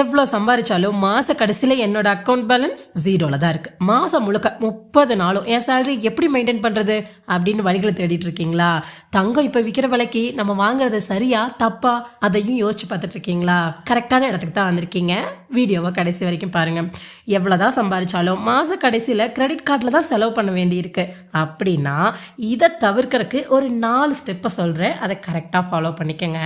எவ்வளோ சம்பாதிச்சாலும் மாத கடைசியில் என்னோட அக்கௌண்ட் பேலன்ஸ் ஜீரோவில் தான் இருக்குது மாதம் முழுக்க முப்பது நாளும் என் சேலரி எப்படி மெயின்டைன் பண்ணுறது அப்படின்னு வழிகளை தேடிட்டு இருக்கீங்களா? தங்கம் இப்போ விற்கிற விலைக்கு நம்ம வாங்குறது சரியா தப்பா? அதையும் யோசிச்சு பார்த்துட்டு இருக்கீங்களா? கரெக்டான இடத்துக்கு தான் வந்திருக்கீங்க. வீடியோவை கடைசி வரைக்கும் பாருங்கள் எவ்வளோ தான் சம்பாதிச்சாலும் மாத கடைசியில் கிரெடிட் கார்டில் தான் செலவு பண்ண வேண்டியிருக்கு. அப்படின்னா இதை தவிர்க்கறதுக்கு ஒரு நாலு ஸ்டெப்பை சொல்கிறேன் அதை கரெக்டாக ஃபாலோ பண்ணிக்கோங்க.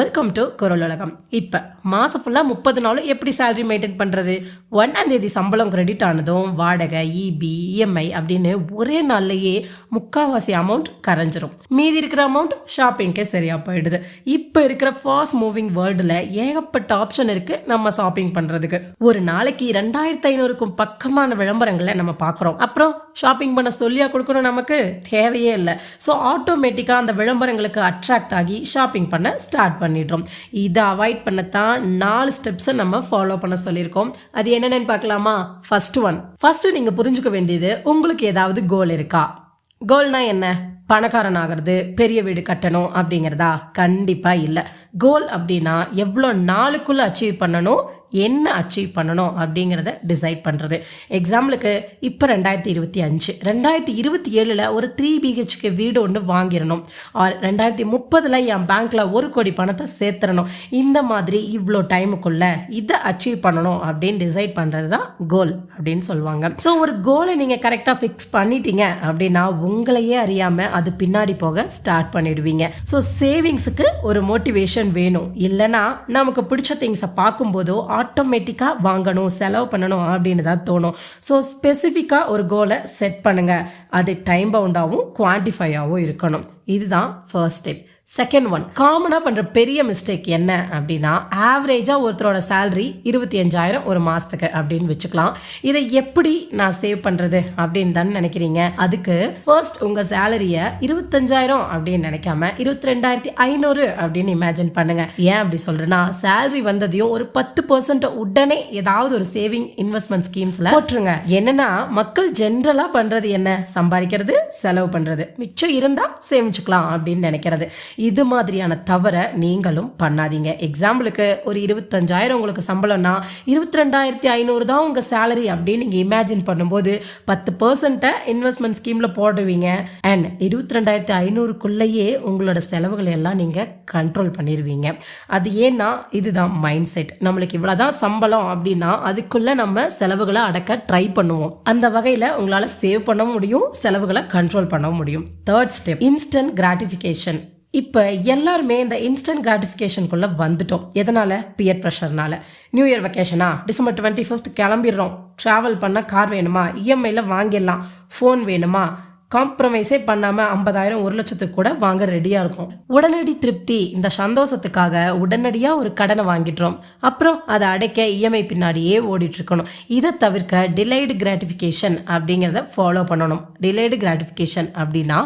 வெல்கம் டு குரல் உலகம் இப்போ மாதம் ஃபுல்லாக முப்பது நாள் நாளும் எப்படி சேலரி மெயின்டைன் பண்ணுறது ஒன்றாம் தேதி சம்பளம் கிரெடிட் ஆனதும் வாடகை இபி இஎம்ஐ அப்படின்னு ஒரே நாள்லயே முக்காவாசி அமௌண்ட் கரைஞ்சிரும். மீதி இருக்கிற அமௌண்ட் ஷாப்பிங்க்கே சரியா போயிடுது. இப்போ இருக்கிற ஃபாஸ்ட் மூவிங் வேர்ல்டில் ஏகப்பட்ட ஆப்ஷன் இருக்கு நம்ம ஷாப்பிங் பண்றதுக்கு. ஒரு நாளைக்கு ரெண்டாயிரத்து ஐநூறுக்கும் பக்கமான விளம்பரங்களை நம்ம பார்க்குறோம். அப்புறம் ஷாப்பிங் பண்ண சொல்லியா கொடுக்கணும் நமக்கு? தேவையே இல்லை. ஸோ ஆட்டோமேட்டிக்காக அந்த விளம்பரங்களுக்கு அட்ராக்ட் ஆகி ஷாப்பிங் பண்ண ஸ்டார்ட் பண்ணிடுறோம். இதை அவாய்ட் பண்ணத்தான் நாலு ஸ்டெப்ஸ் நம்ம ஃபாலோ பண்ண சொல்லியிருக்கோம். அது என்னென்னு பார்க்கலாமா? ஃபர்ஸ்ட் ஒன் ஃபர்ஸ்ட் நீங்கள் புரிஞ்சுக்க வேண்டியது உங்களுக்கு ஏதாவது கோல் இருக்கா? கோல்னா என்ன? பணக்காரன் ஆகிறது பெரிய வீடு கட்டணும் அப்படிங்கிறதா? கண்டிப்பாக இல்லை. கோல் அப்படின்னா எவ்வளோ நாளுக்குள்ளே அச்சீவ் பண்ணணும் என்ன அச்சீவ் பண்ணணும் அப்படிங்கிறத டிசைட் பண்ணுறது எக்ஸாம்பிளுக்கு இப்போ ரெண்டாயிரத்தி இருபத்தி அஞ்சு. ரெண்டாயிரத்தி இருபத்தி ஏழில் ஒரு த்ரீ பிஹெச்கே வீடு ஒன்று வாங்கிடணும். ஆர் ரெண்டாயிரத்தி முப்பதில் என் பேங்க்கில் ஒரு கோடி பணத்தை சேர்த்துறணும் இந்த மாதிரி இவ்வளோ டைமுக்குள்ளே இதை அச்சீவ் பண்ணணும் அப்படின்னு டிசைட் பண்ணுறது தான் கோல் அப்படின்னு சொல்லுவாங்க. ஸோ ஒரு கோலை நீங்கள் கரெக்டாக ஃபிக்ஸ் பண்ணிட்டீங்க அப்படின்னா உங்களையே அறியாமல் அது பின்னாடி போக ஸ்டார்ட் பண்ணிடுவீங்க. ஸோ சேவிங்ஸுக்கு ஒரு மோட்டிவேஷன் வேணும். இல்லைன்னா நமக்கு பிடிச்ச திங்ஸை பார்க்கும்போதோ ஆட்டோமேட்டிக்காக வாங்கணும் செலவு பண்ணணும் அப்படின்னு தான் தோணும். ஸோ ஸ்பெசிஃபிக்காக ஒரு கோலை செட் பண்ணுங்கள் அது டைம் பவுண்டாகவும் குவான்டிஃபையாகவும் இருக்கணும். இதுதான் ஃபர்ஸ்ட் ஸ்டெப் செகண்ட் ஒன் காமனாக பண்ணுற பெரிய மிஸ்டேக் என்ன அப்படின்னா ஆவரேஜாக ஒருத்தரோட சேலரி இருபத்தி அஞ்சாயிரம் ஒரு மாதத்துக்கு அப்படின்னு வச்சுக்கலாம். இதை எப்படி நான் சேவ் பண்ணுறது அப்படின்னு தானே நினைக்கிறீங்க? அதுக்கு ஃபர்ஸ்ட் உங்கள் சேலரியை இருபத்தஞ்சாயிரம் அப்படின்னு நினைக்காம இருபத்தி ரெண்டாயிரத்தி ஐநூறு அப்படின்னு இமேஜின் பண்ணுங்கள் ஏன் அப்படி சொல்கிறேன்னா சேலரி வந்ததையும் ஒரு பத்து பர்சன்ட் உடனே ஏதாவது ஒரு சேவிங் இன்வெஸ்ட்மெண்ட் ஸ்கீம்ஸில் போட்டுருங்க. என்னன்னா மக்கள் ஜென்ரலாக பண்ணுறது என்ன? சம்பாதிக்கிறது செலவு பண்ணுறது மிச்சம் இருந்தால் சேமிச்சுக்கலாம் அப்படின்னு நினைக்கிறது. இது மாதிரியான தவறை நீங்களும் பண்ணாதீங்க. எக்ஸாம்பிளுக்கு ஒரு இருபத்தஞ்சாயிரம் உங்களுக்கு சம்பளம்னா இருபத்தி ரெண்டாயிரத்தி ஐநூறு தான் உங்கள் சேலரி அப்படின்னு நீங்கள் இமேஜின் பண்ணும்போது பத்து பர்சன்ட்டை இன்வெஸ்ட்மெண்ட் ஸ்கீமில் போடுவீங்க. அண்ட் இருபத்தி ரெண்டாயிரத்தி ஐநூறுக்குள்ளேயே உங்களோட செலவுகளை எல்லாம் நீங்கள் கண்ட்ரோல் பண்ணிடுவீங்க அது ஏன்னா இதுதான் மைண்ட் செட் நம்மளுக்கு இவ்வளோதான் சம்பளம் அப்படின்னா அதுக்குள்ளே நம்ம செலவுகளை அடக்க ட்ரை பண்ணுவோம். அந்த வகையில் உங்களால் சேவ் பண்ண முடியும் செலவுகளை கண்ட்ரோல் பண்ண முடியும். தேர்ட் ஸ்டெப் இன்ஸ்டன்ட் கிராட்டிஃபிகேஷன் இப்போ எல்லாருமே இந்த இன்ஸ்டன்ட் கிராட்டிஃபிகேஷனுக்குள்ளே வந்துட்டோம். எதனால்? பியர் ப்ரெஷர்னால நியூ இயர் வெக்கேஷனா டிசம்பர் டுவெண்ட்டி ஃபிஃப்த் கிளம்பிடுறோம். ட்ராவல் பண்ண கார் வேணுமா? இஎம்ஐயில் வாங்கிடலாம். ஃபோன் வேணுமா? காம்ப்ரமைஸே பண்ணாமல் ஐம்பதாயிரம் ஒரு லட்சத்துக்கு கூட வாங்க ரெடியாக இருக்கும். உடனடி திருப்தி இந்த சந்தோஷத்துக்காக உடனடியாக ஒரு கடனை வாங்கிடுறோம். அப்புறம் அதை அடைக்க இஎம்ஐ பின்னாடியே ஓடிட்டு இருக்கணும். இதை தவிர்க்க டிலேடு கிராட்டிஃபிகேஷன் அப்படிங்கிறத ஃபாலோ பண்ணணும். டிலேடு கிராட்டிஃபிகேஷன் அப்படின்னா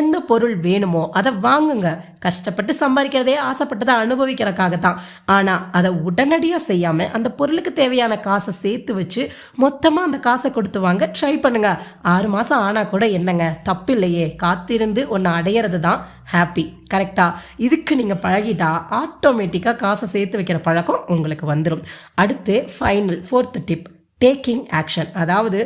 எந்த பொருள் வேணுமோ அதை வாங்குங்க. கஷ்டப்பட்டு சம்பாதிக்கிறதே ஆசைப்பட்டதை அனுபவிக்கிறக்காக தான் ஆனால் அதை உடனடியாக செய்யாமல் அந்த பொருளுக்கு தேவையான காசை சேர்த்து வச்சு மொத்தமாக அந்த காசை கொடுத்து வாங்க ட்ரை பண்ணுங்க. ஆறு மாதம் ஆனால் கூட என்னங்க? தப்பில்லையே காத்திருந்து ஒன்று அடையிறது தான் ஹாப்பி கரெக்டா இதுக்கு நீங்கள் பழகிட்டா ஆட்டோமேட்டிக்காக காசை சேர்த்து வைக்கிற பழக்கம் உங்களுக்கு வந்துடும் அடுத்து final fourth tip taking action அதாவது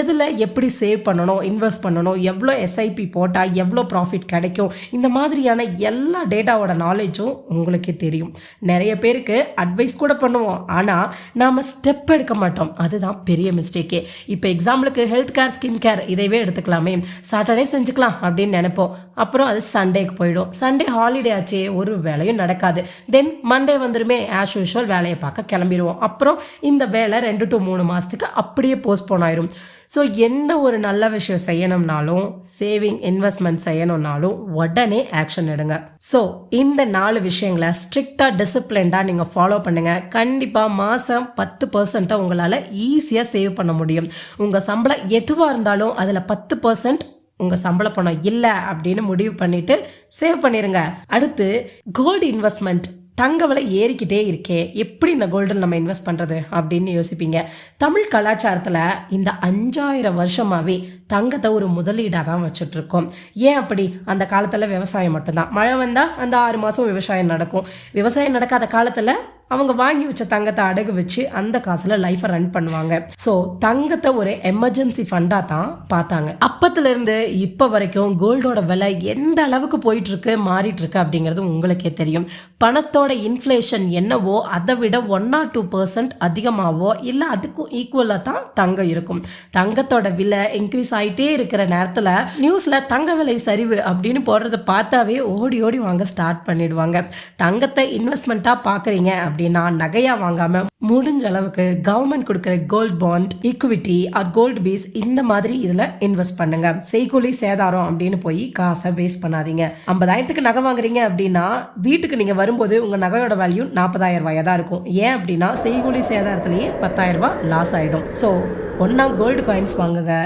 எதில் எப்படி சேவ் பண்ணணும் இன்வெஸ்ட் பண்ணணும் எவ்வளோ எஸ்ஐபி போட்டால் எவ்வளோ ப்ராஃபிட் கிடைக்கும் இந்த மாதிரியான எல்லா டேட்டாவோட நாலேஜும் உங்களுக்கே தெரியும். நிறைய பேருக்கு அட்வைஸ் கூட பண்ணுவோம். ஆனால் நாம் ஸ்டெப் எடுக்க மாட்டோம். அதுதான் பெரிய மிஸ்டேக்கே இப்போ எக்ஸாம்பிளுக்கு ஹெல்த் கேர் ஸ்கின் கேர் இதைவே எடுத்துக்கலாமே. சாட்டர்டே செஞ்சுக்கலாம் அப்படின்னு நினைப்போம். அப்புறம் அது சண்டேக்கு போயிடும். சண்டே ஹாலிடே ஆச்சே ஒரு வேலையும் நடக்காது. தென் மண்டே வந்துருமே ஆஸ் யூஷுவல் வேலையை பார்க்க கிளம்பிடுவோம். அப்புறம் இந்த வேலை ரெண்டு டு மூணு மாதத்துக்கு அப்படியே போஸ்ட்போன் ஆயிரும். ஸோ எந்த ஒரு நல்ல விஷயம் செய்யணும்னாலும் சேவிங் இன்வெஸ்ட்மெண்ட் செய்யணும்னாலும் உடனே ஆக்ஷன் எடுங்க. ஸோ இந்த நாலு விஷயங்களை ஸ்ட்ரிக்டாக டிசிப்ளின்டாக நீங்கள் ஃபாலோ பண்ணுங்கள் கண்டிப்பாக மாதம் பத்து பர்சன்ட்டை உங்களால் ஈஸியாக சேவ் பண்ண முடியும். உங்கள் சம்பளம் எதுவாக இருந்தாலும் அதில் பத்து பர்சன்ட் உங்கள் சம்பள பணம் இல்லை அப்படின்னு முடிவு பண்ணிட்டு சேவ் பண்ணிடுங்க அடுத்து கோல்டு இன்வெஸ்ட்மெண்ட் தங்க விலை ஏறிக்கிட்டே இருக்கே. எப்படி இந்த கோல்டில் நம்ம இன்வெஸ்ட் பண்ணுறது அப்படின்னு யோசிப்பீங்க. தமிழ் கலாச்சாரத்தில் இந்த அஞ்சாயிரம் வருஷமாகவே தங்கத்தை ஒரு முதலீடாக தான் வச்சுட்ருக்கோம் ஏன் அப்படி? அந்த காலத்தில் விவசாயம் மட்டும்தான். மழை வந்தால் அந்த ஆறு மாதம் விவசாயம் நடக்கும். விவசாயம் நடக்காத காலத்தில் அவங்க வாங்கி வச்ச தங்கத்தை அடகு வச்சு அந்த காசில் லைஃப்பை ரன் பண்ணுவாங்க. ஸோ தங்கத்தை ஒரு எமர்ஜென்சி ஃபண்டாக தான் பார்த்தாங்க. அப்பத்துலேருந்து இப்போ வரைக்கும் கோல்டோட விலை எந்த அளவுக்கு போயிட்டு இருக்கு மாறிட்டு இருக்கு அப்படிங்கிறது உங்களுக்கே தெரியும். பணத்தோட இன்ஃப்ளேஷன் என்னவோ அதை விட ஒன் ஆர் டூ பர்சன்ட் அதிகமாகவோ இல்லை அதுக்கும் ஈக்குவலாக தான் தங்கம் இருக்கும். தங்கத்தோட விலை இன்க்ரீஸ் ஆகிட்டே இருக்கிற நேரத்தில் நியூஸில் தங்க விலை சரிவு அப்படின்னு போடுறத பார்த்தாவே ஓடி ஓடி வாங்க ஸ்டார்ட் பண்ணிடுவாங்க. தங்கத்தை இன்வெஸ்ட்மெண்ட்டாக பார்க்குறீங்க அப்படின்னா நகையாக வாங்காமல் முடிஞ்ச அளவுக்கு கவர்மெண்ட் கொடுக்குற gold bond equity or gold bees இந்த மாதிரி இதில் இன்வெஸ்ட் பண்ணுங்க. செய்கூலி சேதாரம் அப்படின்னு போய் காசை வேஸ்ட் பண்ணாதீங்க. ஐம்பதாயிரத்துக்கு நகை வாங்குறீங்க அப்படின்னா வீட்டுக்கு நீங்கள் வரும்போது உங்கள் நகையோட வேல்யூ நாற்பதாயிரம் ரூபாயாக தான் இருக்கும். ஏன் அப்படின்னா செய்கூலி சேதாரத்திலேயே பத்தாயிரம் ரூபாய் லாஸ் ஆகிடும் ஸோ ஒன்றா கோல்டு காயின்ஸ் வாங்குங்க.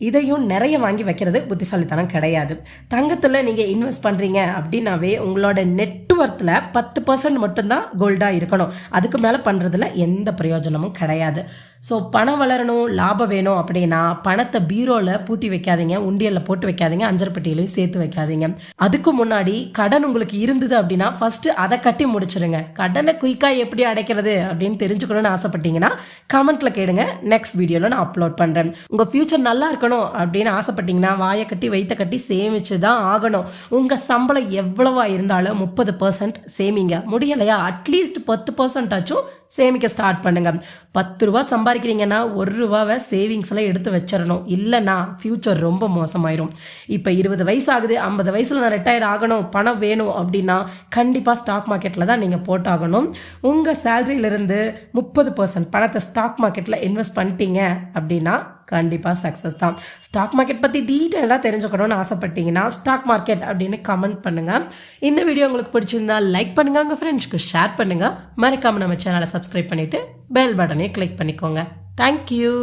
இதையும் நிறைய வாங்கி வைக்கிறது புத்திசாலித்தனம் கிடையாது. தங்கத்தில் நீங்கள் இன்வெஸ்ட் பண்ணுறீங்க அப்படின்னாவே உங்களோட நெட்ஒர்த்தில் பத்து பர்சன்ட் மட்டும்தான் கோல்டாக இருக்கணும். அதுக்கு மேலே பண்ணுறதுல எந்த பிரயோஜனமும் கிடையாது. ஸோ பணம் வளரணும் லாபம் வேணும் அப்படின்னா பணத்தை பீரோவில் பூட்டி வைக்காதீங்க உண்டியலில் போட்டு வைக்காதீங்க அஞ்சரை பெட்டியிலையும் சேர்த்து வைக்காதீங்க. அதுக்கு முன்னாடி கடன் உங்களுக்கு இருந்தது அப்படின்னா ஃபஸ்ட்டு அதை கட்டி முடிச்சிருங்க. கடனை குயிக்காக எப்படி அடைக்கிறது அப்படின்னு தெரிஞ்சுக்கணும்னு ஆசைப்பட்டீங்கன்னா கமெண்ட்டில் கேடுங்க நெக்ஸ்ட் வீடியோவில் நான் அப்லோட் பண்ணுறேன் உங்கள் ஃப்யூச்சர் நல்லா இருக்கணும். அப்படின்னு ஆசைப்பட்டீங்கன்னா வாயை கட்டி வைத்த கட்டி சேமிச்சு தான் ஆகணும். உங்கள் சம்பளம் எவ்வளவா இருந்தாலும் முப்பது பர்சன்ட் சேமிங்க. முடியலையா? அட்லீஸ்ட் பத்து பர்சன்ட் ஆச்சும் சேமிக்க ஸ்டார்ட் பண்ணுங்க. பத்து ரூபா சம்பாதிக்கிறீங்கன்னா ஒரு ரூபாவை சேவிங்ஸில் எடுத்து வச்சிடணும். இல்லைன்னா ஃப்யூச்சர் ரொம்ப மோசமாயிரும். இப்போ இருபது வயசு ஆகுது ஐம்பது வயசில் நான் ரிட்டையர் ஆகணும் பணம் வேணும் அப்படின்னா கண்டிப்பாக ஸ்டாக் மார்க்கெட்டில் தான் நீங்கள் போட்டாகணும். உங்கள் சேலரியிலிருந்து முப்பது பர்சன்ட் பணத்தை ஸ்டாக் மார்க்கெட்டில் இன்வெஸ்ட் பண்ணிட்டீங்க அப்படின்னா கண்டிப்பாக சக்ஸஸ் தான். ஸ்டாக் மார்க்கெட் பற்றி டீட்டெயிலாக தெரிஞ்சுக்கணும்னு ஆசைப்பட்டீங்கன்னா ஸ்டாக் மார்க்கெட் அப்படின்னு கமெண்ட் பண்ணுங்கள் இந்த வீடியோ உங்களுக்கு பிடிச்சிருந்தா லைக் பண்ணுங்கள் உங்கள் ஃப்ரெண்ட்ஸ்க்கு ஷேர் பண்ணுங்கள் மறக்காமல் நம்ம சேனலை சப்ஸ்கிரைப் பண்ணிவிட்டு பெல் பட்டனையும் கிளிக் பண்ணிக்கோங்க. தேங்க்யூ